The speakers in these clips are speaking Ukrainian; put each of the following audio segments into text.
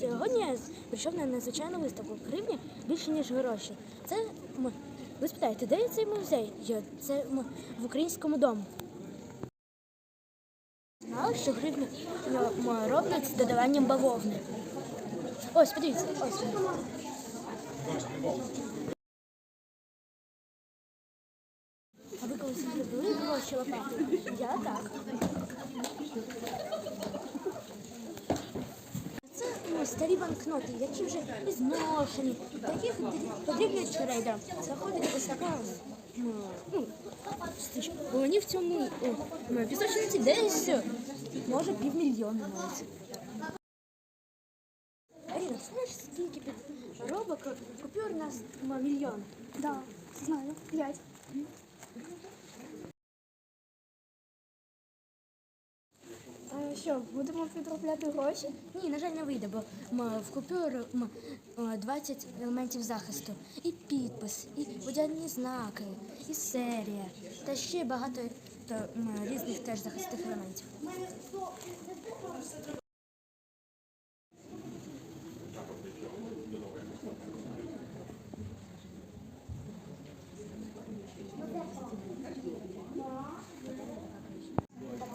сьогодні я прийшов на надзвичайну виставку гривні більше, ніж гроші. Це ви спитаєте, де цей музей? Це в українському дому. Знали, що гривню м, роблять з додаванням бавовни. Ось, подивіться, ось. А ви колись зробили гроші лопати? Я так. старі банкноти, які вже і зношені. Таких подрібнюють рейдерам. Заходить ось така ну, ну, стичка. Бо вони в цьому о, ну, пісочниці десь може півмільйона навіть. Аріна, знаєш, скільки підробок купюр на с- м, мільйон? Да, знаю. П'ять. Що, будемо підробляти гроші? Ні, на жаль, не вийде, бо в купюр м, е, 20 елементів захисту. І підпис, і подільні знаки, і серія, та ще багато м, різних теж захисних елементів.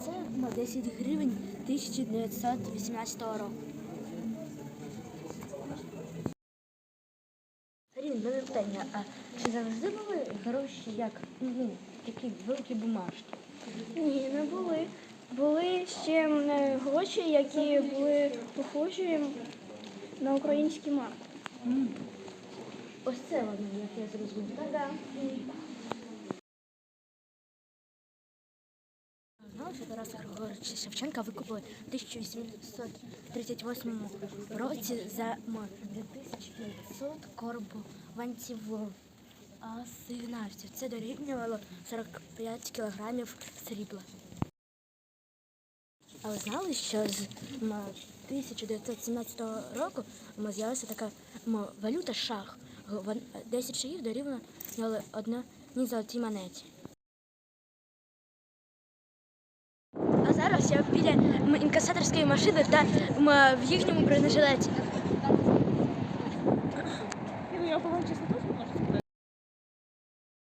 Це м, 10 гривень 1918 року. Рін, мене питання, а чи завжди були гроші як ну, такі великі бумажки? Ні, не були. Були ще е, гроші, які були похожі на українські марки. Ось це воно, як я зрозумів. так? Да. Що Тараса Григоровича Шевченка викупили в 1838 році за м, 2500 корбованців асигнарців. Це дорівнювало 45 кілограмів срібла. А ви знали, що з 1917 року з'явилася така валюта шах. Г- вон- 10 шагів дорівнювали одній золотій монеті. А зараз я біля інкасаторської машини та в їхньому бронежилеті. Я побачу,